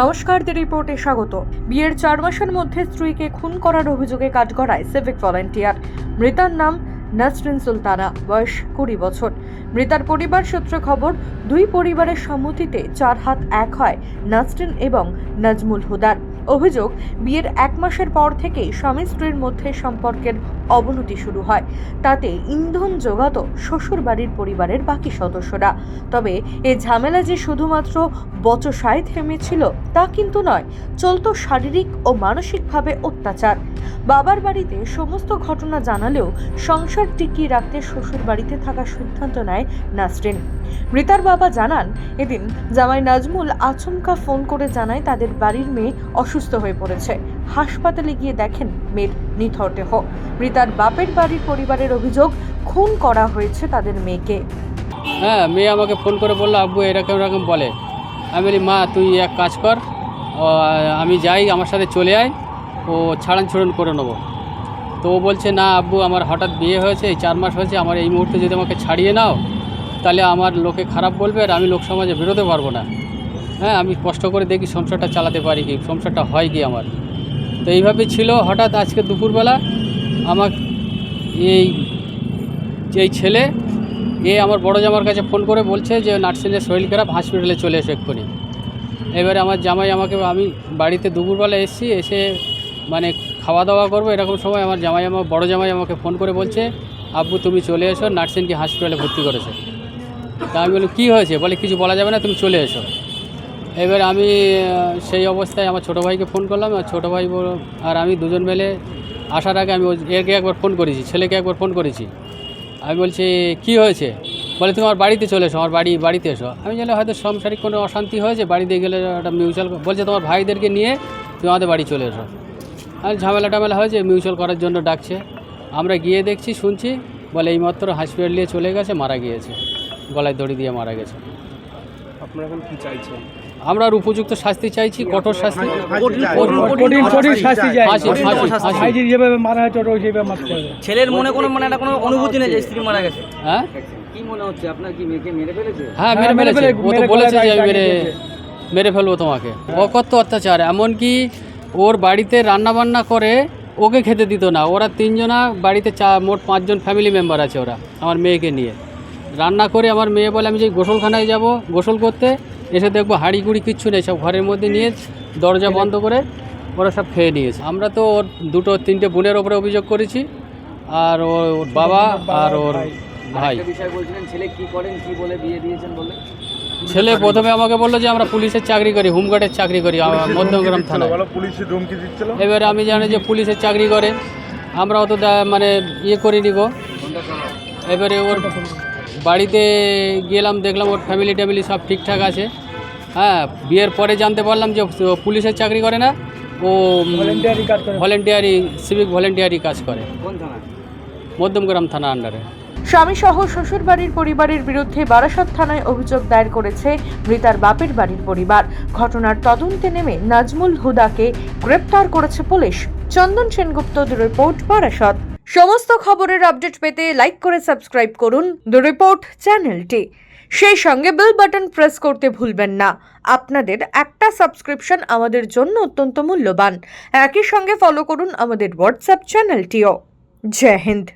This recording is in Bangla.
নমস্কার দি রিপোর্টে স্বাগত। বিয়ের চার মাসের মধ্যে স্ত্রীকে খুন করার অভিযোগে কাজ করায় সিভিক ভলেন্টিয়ার মৃতার নাম নাসরিন সুলতানা, বয়স কুড়ি বছর। মৃতার পরিবার সূত্রে খবর, দুই পরিবারের সম্মতিতে চার হাত এক হয় নাসরিন এবং নাজমুল হুদার। অভিযোগ, বিয়ের এক মাসের পর থেকেই স্বামী স্ত্রীর মধ্যে সম্পর্কের অবনতি শুরু হয়। তাতে ইন্ধন জোগাত শ্বশুর বাড়ির পরিবারের বাকি সদস্যরা। তবে এ ঝামেলা যে শুধুমাত্র বচসায় থেমেছিল তা কিন্তু নয়, চলত শারীরিক ও মানসিকভাবে অত্যাচার। বাবার বাড়িতে সমস্ত ঘটনা জানালেও সংসার টিকিয়ে রাখতে শ্বশুর বাড়িতে থাকার সিদ্ধান্ত নেয় নাসরিন। মৃতার বাবা জানান, এদিন জামাই নাজমুল আচমকা ফোন করে জানায় তাদের বাড়ির মেয়ে অসুস্থ হয়ে পড়েছে। হাসপাতালে গিয়ে দেখেন মেয়ের নিথর দেহ। মৃতার বাপের বাড়ির পরিবারের অভিযোগ, খুন করা হয়েছে তাদের মেয়েকে। হ্যাঁ মেয়ে আমাকে ফোন করে বলল, আব্বু, এরকম এরকম বলে। আমি বলি, মা, তুই এক কাজ কর আমি যাই, আমার সাথে চলে আয়। ও ছাড়ান ছড়ন করে নেব। তো ও বলছে, না আব্বু, আমার হঠাৎ বিয়ে হয়েছে, এই চার মাস হয়েছে, আমার এই মুহূর্তে যদি আমাকে ছাড়িয়ে নাও, তাহলে আমার লোকে খারাপ বলবে আর আমি লোক সমাজে বেরোতে পারব না। হ্যাঁ আমি কষ্ট করে দেখি সংসারটা চালাতে পারি কি, সংসারটা হয় কি আমার? তো এইভাবে ছিল হঠাৎ আজকে দুপুরবেলা। আমার এই এই ছেলে, এ আমার বড় জামার কাছে ফোন করে বলছে যে, নার্সিংয়ের শরীর খারাপ হসপিটালে চলে এসো এক্ষুনি। এবারে আমার জামাই আমাকে, আমি বাড়িতে দুপুরবেলা এসেছি, এসে মানে খাওয়া দাওয়া করব, এরকম সময় আমার জামাই আমার বড় জামাই আমাকে ফোন করে বলছে, আব্বু, তুমি চলে এসো নার্সিংকে হসপিটালে ভর্তি করেছে। তা আমি বললাম, কী হয়েছে? বলে, কিছু বলা যাবে না, তুমি চলে এসো। এবার আমি সেই অবস্থায় আমার ছোটো ভাইকে ফোন করলাম, আর ছোটো ভাই আর আমি দুজন মিলে আসার আগে আমি একে একবার ফোন করেছি, ছেলেকে একবার ফোন করেছি। আমি বলছি, কি হয়েছে? বলে, তুমি আমার বাড়িতে চলে এসো, আমার বাড়ি, বাড়িতে এসো। আমি জানি হয়তো সংসারিক কোনো অশান্তি হয়েছে, বাড়িতে গেলে একটা মিউচুয়াল বলছে, তোমার ভাইদেরকে নিয়ে তুমি আমাদের বাড়ি চলে এসো। আর ঝামেলা টামেলা হয়েছে মিউচুয়াল করার জন্য ডাকছে। আমরা গিয়ে দেখছি শুনছি বলে এইমাত্র হসপিটাল নিয়ে চলে গেছে মারা গিয়েছে। গলায় দড়ি দিয়ে মারা গেছে। আপনারা এখন কি চাইছেন? আমরা আর উপযুক্ত শাস্তি চাইছি কঠোর শাস্তি। কঠিন কঠিন কঠিন শাস্তি চাই। ফাঁসি ফাঁসি ফাঁসি ভাইজি যেভাবে মারা হয়েছে ওটা সেইভাবে মারতে হবে। ছেলের মনে কোনো মানে একটা কোনো অনুভূতি নেই যে স্ত্রী মারা গেছে? হ্যাঁ? কি মনে হচ্ছে? আপনার কি মেয়েকে মেরে ফেলেছে? হ্যাঁ হ্যাঁ, মেরে ফেলে- ও তো বলেছে যে আমি মেরে মেরে ফেলব তোমাকে। ও অত্যাচার এমনকি ওর বাড়িতে রান্না বান্না করে ওকে খেতে দিত না। ওরা তিনজনা বাড়িতে চা মোট পাঁচজন ফ্যামিলি মেম্বার আছে ওরা আমার মেয়েকে নিয়ে। রান্না করে আমার মেয়ে বলে আমি যে গোসলখানায় যাব গোসল করতে এসে দেখব হাঁড়ি কুড়ি কিচ্ছু নেই সব ঘরের মধ্যে নিয়ে দরজা বন্ধ করে ওরা সব খেয়ে নিয়েছে। আমরা তো ওর দুটো তিনটে বোনের ওপরে অভিযোগ করেছি আর ওর ওর বাবা আর ওর ভাই। বিষয় বলছিলেন ছেলে কি করেন কি বলে বিয়ে দিয়েছেন বলে? ছেলে প্রথমে আমাকে বলল যে আমরা পুলিশের চাকরি করি হোমগার্ডের চাকরি করি আমার মধ্যমগ্রাম থানায়। বলো ধমকি দিচ্ছিল? এবারে আমি জানি যে পুলিশের চাকরি করে আমরা অত দা- মানে ইয়ে করে গো। এবারে ওর বাড়িতে গেলাম দেখলাম ওর ফ্যামিলি ট্যামিলি সব ঠিকঠাক আছে। হ্যাঁ বিয়ের পরে জানতে পারলাম যে ও পুলিশের চাকরি করে না ও ভলেন্টিয়ারি কাজ করে। ভলেন্টিয়ারি সিভিক ভলেন্টিয়ারি কাজ করে। মধ্যমগ্রাম থানা আন্ডারে স্বামী সহ শ্বশুর বাড়ির পরিবারের বিরুদ্ধে বারাসত থানায় অভিযোগ দায়ের করেছে মৃতার বাপের বাড়ির পরিবার। ঘটনার তদন্তে নেমে নাজমুল হুদাকে গ্রেপ্তার করেছে পুলিশ। চন্দন সেনগুপ্ত রিপোর্ট, বারাসত। সমস্ত খবরের আপডেট পেতে লাইক করে সাবস্ক্রাইব করুন। দ্য রিপোর্ট, চ্যানেলটি। সেই সঙ্গে বেল বাটন প্রেস করতে ভুলবেন না। আপনাদের একটা সাবস্ক্রিপশন আমাদের জন্য অত্যন্ত মূল্যবান। একই সঙ্গে ফলো করুন আমাদের হোয়াটসঅ্যাপ চ্যানেলটিও। জয় হিন্দ।